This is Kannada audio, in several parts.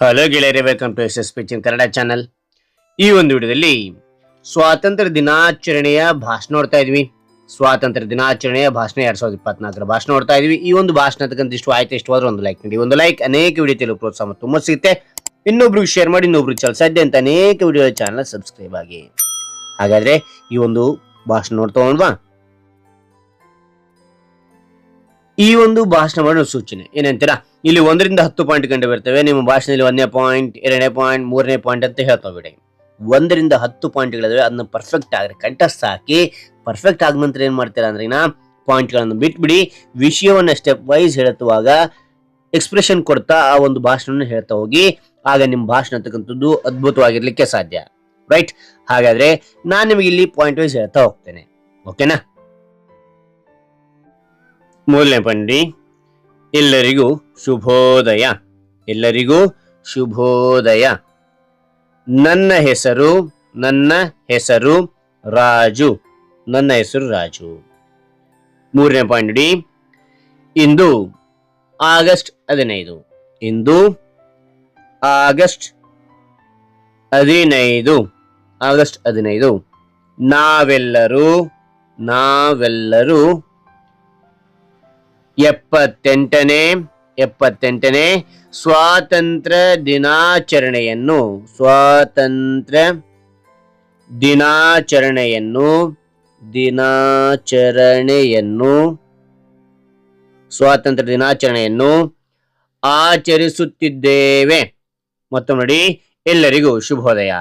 ಹಲೋ ಗೆಳೆಯರೇ ವೆಲ್ಕಮ್ ಟು ಎಸ್ ಎಸ್ ಪಿಚಿನ್ ಕನ್ನಡ ಚಾನಲ್ ಈ ಒಂದು ವಿಡಿಯೋದಲ್ಲಿ ಸ್ವಾತಂತ್ರ್ಯ ದಿನಾಚರಣೆಯ ಭಾಷಣ ನೋಡ್ತಾ ಇದ್ವಿ. ಸ್ವಾತಂತ್ರ್ಯ ದಿನಾಚರಣೆಯ ಭಾಷಣ ಎರಡ್ ಸಾವಿರದ ಇಪ್ಪತ್ನಾಲ್ಕರ ಭಾಷಣ ನೋಡ್ತಾ ಇದ್ವಿ. ಈ ಒಂದು ಭಾಷಣ ತಕ್ಕಂತ ಇಷ್ಟು ಆಯ್ತು ಇಷ್ಟವಾದ್ರೆ ಒಂದು ಲೈಕ್ ನೀಡಿ ಒಂದು ಲೈಕ್ ಅನೇಕ ವಿಡಿಯೋ ತಿಳಿಯಲು ಪ್ರೋತ್ಸಾಹ ತುಂಬ ಸಿಗುತ್ತೆ. ಇನ್ನೊಬ್ರಿಗೆ ಶೇರ್ ಮಾಡಿ, ಇನ್ನೊಬ್ರಿಗೆ ಚಲ ಸಾಧ್ಯ ಅಂತ ಅನೇಕ ವಿಡಿಯೋ ಚಾನಲ್ ಸಬ್ಸ್ಕ್ರೈಬ್ ಆಗಿ. ಹಾಗಾದ್ರೆ ಈ ಒಂದು ಭಾಷಣ ನೋಡ್ತಾ ಹೋಗೋಣವಾ? ಈ ಒಂದು ಭಾಷಣ ಮಾಡೋ ಸೂಚನೆ. ಏನಂತೀರಾ? ಇಲ್ಲಿ ಒಂದರಿಂದ ಹತ್ತು ಪಾಯಿಂಟ್ ಕಂಡು ಬರ್ತವೆ. ನಿಮ್ಮ ಭಾಷಣದಲ್ಲಿ ಒಂದನೇ ಪಾಯಿಂಟ್ ಎರಡನೇ ಪಾಯಿಂಟ್ ಮೂರನೇ ಪಾಯಿಂಟ್ ಅಂತ ಹೇಳ್ತಾ ಬಿಡಿ ಒಂದರಿಂದ ಹತ್ತು ಪಾಯಿಂಟ್ಗಳಿದಾವೆ ಅದನ್ನ ಪರ್ಫೆಕ್ಟ್ ಆಗಿ ಕಂಠಸ್ಥ ಹಾಕಿ ಪರ್ಫೆಕ್ಟ್ ಆದ ನಂತರ ಏನು ಮಾಡ್ತೀರಾ ಅಂದ್ರೆ ಪಾಯಿಂಟ್ಗಳನ್ನು ಬಿಟ್ಬಿಡಿ. ವಿಷಯವನ್ನು ಸ್ಟೆಪ್ ವೈಸ್ ಹೇಳುತ್ತುವಾಗ ಎಕ್ಸ್ಪ್ರೆಷನ್ ಕೊಡ್ತಾ ಆ ಒಂದು ಭಾಷಣವನ್ನು ಹೇಳ್ತಾ ಹೋಗಿ, ಆಗ ನಿಮ್ಮ ಭಾಷಣ ಅಂತಕ್ಕಂಥದ್ದು ಅದ್ಭುತವಾಗಿರ್ಲಿಕ್ಕೆ ಸಾಧ್ಯ. ರೈಟ್ ಹಾಗಾದ್ರೆ ನಾನು ನಿಮಗೆ ಇಲ್ಲಿ ಪಾಯಿಂಟ್ ವೈಸ್ ಹೇಳ್ತಾ ಹೋಗ್ತೇನೆ. ಓಕೆನಾ ಮೂರನೇ ಪಂಡಿ ಎಲ್ಲರಿಗೂ ಶುಭೋದಯ. ಎಲ್ಲರಿಗೂ ಶುಭೋದಯ. ನನ್ನ ಹೆಸರು ನನ್ನ ಹೆಸರು ರಾಜು. ನನ್ನ ಹೆಸರು ರಾಜು. ಮೂರನೇ ಪಾಯಿಂಟ್ ಇಂದು ಆಗಸ್ಟ್ ಹದಿನೈದು. ಇಂದು ಆಗಸ್ಟ್ ಹದಿನೈದು. ಆಗಸ್ಟ್ ಹದಿನೈದು. ನಾವೆಲ್ಲರೂ ನಾವೆಲ್ಲರೂ ಎಪ್ಪತ್ತೆಂಟನೇ ಎಪ್ಪತ್ತೆಂಟನೇ ಸ್ವಾತಂತ್ರ್ಯ ದಿನಾಚರಣೆಯನ್ನು ಸ್ವಾತಂತ್ರ್ಯ ದಿನಾಚರಣೆಯನ್ನು ದಿನಾಚರಣೆಯನ್ನು, ಸ್ವಾತಂತ್ರ್ಯ ದಿನಾಚರಣೆಯನ್ನು ಆಚರಿಸುತ್ತಿದ್ದೇವೆ. ಮತ್ತೊಮ್ಮೆ ನೋಡಿ, ಎಲ್ಲರಿಗೂ ಶುಭೋದಯ.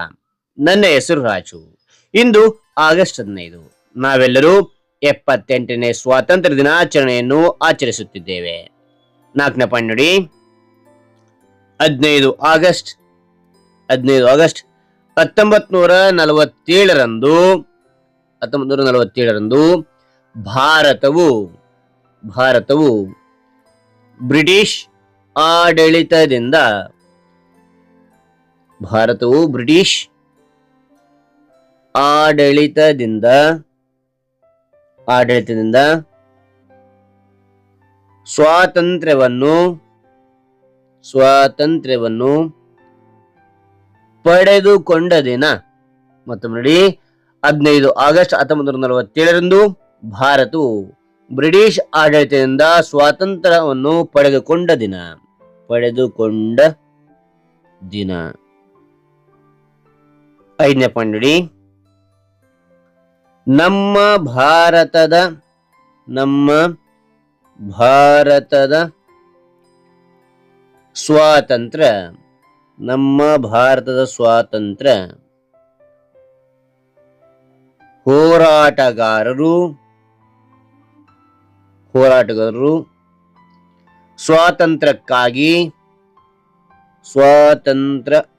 ನನ್ನ ಹೆಸರು ರಾಜು. ಇಂದು ಆಗಸ್ಟ್ ಹದಿನೈದು. ನಾವೆಲ್ಲರೂ ಎಪ್ಪತ್ತೆಂಟನೇ ಸ್ವಾತಂತ್ರ್ಯ ದಿನಾಚರಣೆಯನ್ನು ಆಚರಿಸುತ್ತಿದ್ದೇವೆ. ನಾಲ್ಕನೇ ಪಾಯಿಂಟ್ ನೋಡಿ. ಹದಿನೈದು ಆಗಸ್ಟ್ ಹದಿನೈದು ಆಗಸ್ಟ್ ಹತ್ತೊಂಬತ್ ನೂರ ನಲವತ್ತೇಳರಂದು ಹತ್ತೊಂಬತ್ ನೂರ ನಲವತ್ತೇಳರಂದು ಭಾರತವು ಭಾರತವು ಬ್ರಿಟಿಷ್ ಆಡಳಿತದಿಂದ, ಭಾರತವು ಬ್ರಿಟಿಷ್ ಆಡಳಿತದಿಂದ ಆಡಳಿತದಿಂದ ಸ್ವಾತಂತ್ರ್ಯವನ್ನು ಸ್ವಾತಂತ್ರ್ಯವನ್ನು ಪಡೆದುಕೊಂಡ ದಿನ ಮತ್ತೊಮ್ಮೆ ನೋಡಿ ಹದಿನೈದು ಆಗಸ್ಟ್ ಹತ್ತೊಂಬತ್ತು ನೂರ ನಲವತ್ತೇಳರಂದು ಭಾರತವು ಬ್ರಿಟಿಷ್ ಆಡಳಿತದಿಂದ ಸ್ವಾತಂತ್ರ್ಯವನ್ನು ಪಡೆದುಕೊಂಡ ದಿನ ಪಡೆದುಕೊಂಡ ದಿನ. ಐದನೇ ಪಾಯಿಂಟ್ ನೋಡಿ. ನಮ್ಮ ಭಾರತದ ನಮ್ಮ ಭಾರತದ ಸ್ವಾತಂತ್ರ್ಯ ನಮ್ಮ ಭಾರತದ ಸ್ವಾತಂತ್ರ್ಯ ಹೋರಾಟಗಾರರು ಹೋರಾಟಗಾರರು ಸ್ವಾತಂತ್ರ್ಯಕ್ಕಾಗಿ ಸ್ವಾತಂತ್ರ್ಯಕ್ಕಾಗಿ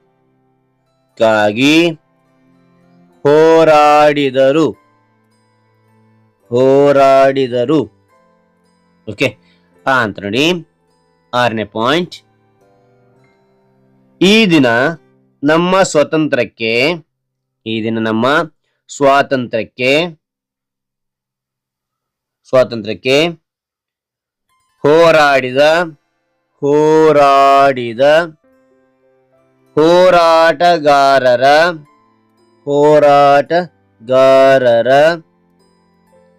ಹೋರಾಡಿದರು. ಹೋರಾಡಿದರು. ಓಕೆ ಅಂತ ನೋಡಿ. ಆರನೇ ಪಾಯಿಂಟ್ ಈ ದಿನ ನಮ್ಮ ಸ್ವಾತಂತ್ರ್ಯಕ್ಕೆ, ಈ ದಿನ ನಮ್ಮ ಸ್ವಾತಂತ್ರ್ಯಕ್ಕೆ ಸ್ವಾತಂತ್ರ್ಯಕ್ಕೆ ಹೋರಾಡಿದ ಹೋರಾಡಿದ, ಹೋರಾಟಗಾರರ ಹೋರಾಟಗಾರರ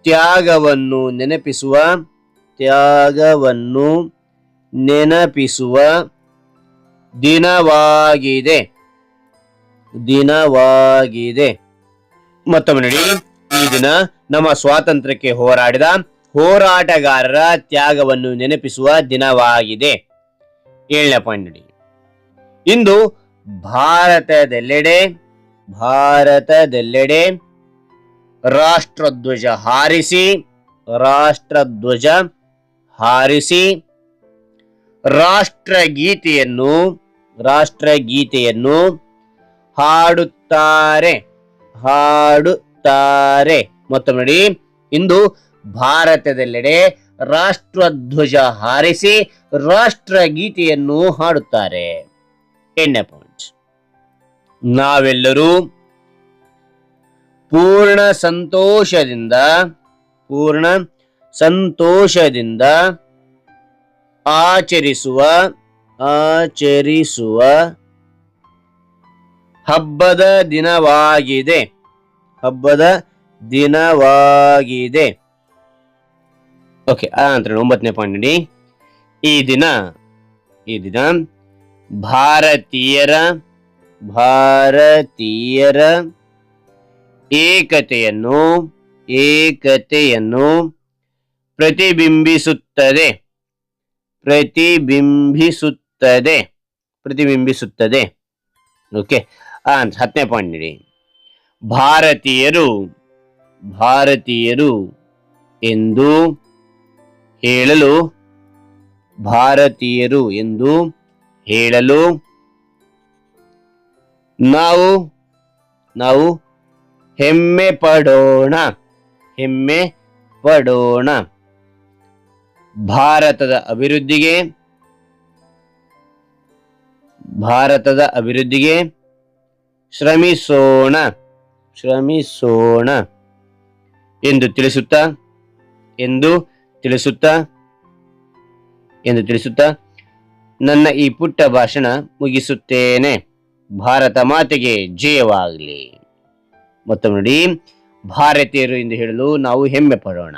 ತ್ಯಾಗವನ್ನು ನೆನಪಿಸುವ ತ್ಯಾಗವನ್ನು ನೆನಪಿಸುವ ದಿನವಾಗಿದೆ. ದಿನವಾಗಿದೆ. ಮತ್ತೊಮ್ಮೆ ನೋಡಿ, ಈ ದಿನ ನಮ್ಮ ಸ್ವಾತಂತ್ರ್ಯಕ್ಕೆ ಹೋರಾಡಿದ ಹೋರಾಟಗಾರರ ತ್ಯಾಗವನ್ನು ನೆನಪಿಸುವ ದಿನವಾಗಿದೆ. ಏಳನೇ ಪಾಯಿಂಟ್ ನೋಡಿ. ಇಂದು ಭಾರತದೆಲ್ಲೆಡೆ ಭಾರತದೆಲ್ಲೆಡೆ ರಾಷ್ಟ್ರಧ್ವಜ ಹಾರಿಸಿ ರಾಷ್ಟ್ರಧ್ವಜ ಹಾರಿಸಿ, ರಾಷ್ಟ್ರಗೀತೆಯನ್ನು ರಾಷ್ಟ್ರಗೀತೆಯನ್ನು ಹಾಡುತ್ತಾರೆ ಹಾಡುತ್ತಾರೆ. ಮತ್ತೊಮ್ಮೆ ನೋಡಿ, ಇಂದು ಭಾರತದೆಲ್ಲೆಡೆ ರಾಷ್ಟ್ರಧ್ವಜ ಹಾರಿಸಿ, ರಾಷ್ಟ್ರಗೀತೆಯನ್ನು ಹಾಡುತ್ತಾರೆ. ಎಣ್ಣೆ ಪಾಯಿಂಟ್ ನಾವೆಲ್ಲರೂ ಪೂರ್ಣ ಸಂತೋಷದಿಂದ ಪೂರ್ಣ ಸಂತೋಷದಿಂದ ಆಚರಿಸುವ ಆಚರಿಸುವ ಹಬ್ಬದ ದಿನವಾಗಿದೆ. ಹಬ್ಬದ ದಿನವಾಗಿದೆ. ಓಕೆ ಆ ನಂತರ ಒಂಬತ್ತನೇ ಪಾಯಿಂಟ್ ನೋಡಿ. ಈ ದಿನ ಈ ದಿನ ಭಾರತೀಯರ ಭಾರತೀಯರ ಏಕತೆಯನ್ನು ಏಕತೆಯನ್ನು ಪ್ರತಿಬಿಂಬಿಸುತ್ತದೆ. ಪ್ರತಿಬಿಂಬಿಸುತ್ತದೆ. ಪ್ರತಿಬಿಂಬಿಸುತ್ತದೆ. ಓಕೆ ಹತ್ತನೇ ಪಾಯಿಂಟ್ ನೀಡಿ. ಭಾರತೀಯರು ಭಾರತೀಯರು ಎಂದು ಹೇಳಲು, ಭಾರತೀಯರು ಎಂದು ಹೇಳಲು ನಾವು ನಾವು ಹೆಮ್ಮೆ ಪಡೋಣ. ಹೆಮ್ಮೆ ಪಡೋಣ. ಭಾರತದ ಅಭಿವೃದ್ಧಿಗೆ ಭಾರತದ ಅಭಿವೃದ್ಧಿಗೆ ಶ್ರಮಿಸೋಣ. ಶ್ರಮಿಸೋಣ. ಎಂದು ತಿಳಿಸುತ್ತಾ ಎಂದು ತಿಳಿಸುತ್ತಾ ಎಂದು ತಿಳಿಸುತ್ತಾ ನನ್ನ ಈ ಪುಟ್ಟ ಭಾಷಣ ಮುಗಿಸುತ್ತೇನೆ. ಭಾರತ ಮಾತೆಗೆ ಜಯವಾಗಲಿ. ಮತ್ತೊಮ್ಮೆ ನೋಡಿ, ಭಾರತೀಯರು ಎಂದು ಹೇಳಲು ನಾವು ಹೆಮ್ಮೆ ಪಡೋಣ.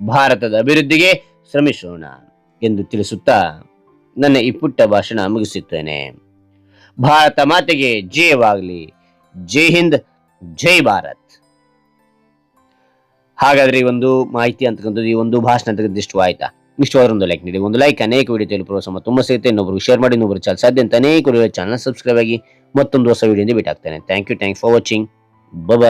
ಭಾರತದ ಅಭಿವೃದ್ಧಿಗೆ ಶ್ರಮಿಸೋಣ ಎಂದು ತಿಳಿಸುತ್ತಾ ನನ್ನ ಈ ಪುಟ್ಟ ಭಾಷಣ ಮುಗಿಸುತ್ತೇನೆ. ಭಾರತ ಮಾತೆಗೆ ಜಯವಾಗಲಿ. ಜೈ ಹಿಂದ್, ಜೈ ಭಾರತ್. ಹಾಗಾದ್ರೆ ಈ ಒಂದು ಮಾಹಿತಿ ಅಂತಕ್ಕಂಥದ್ದು ಈ ಒಂದು ಭಾಷಣ ಅಂತಕ್ಕಂಥ ಇಷ್ಟು ಆಯ್ತಾ? ಒಂದು ಲೈಕ್ ನೀಡಿ, ಒಂದು ಲೈಕ್ ಅನೇಕ ವಿಡಿಯೋ ತಿಳಿದು ಪ್ರೋತ್ಸಾಹ ತುಂಬ ಸಿಗುತ್ತೆ ಇನ್ನೊಬ್ರಿಗೆ ಶೇರ್ ಮಾಡಿ ಇನ್ನೊಬ್ರು ಚಾಲ್. ಸಾಧ್ಯ ಅಂತ ಅನೇಕ ಚಾನಲ್ ಸಬ್ಸ್ಕ್ರೈಬ್ ಆಗಿ ಮತ್ತೊಂದು ಹೊಸ ವಿಡಿಯೋದಿಂದ ಭೇಟಾಗ್ತಾನೆ thank you thank for watching Bye bye.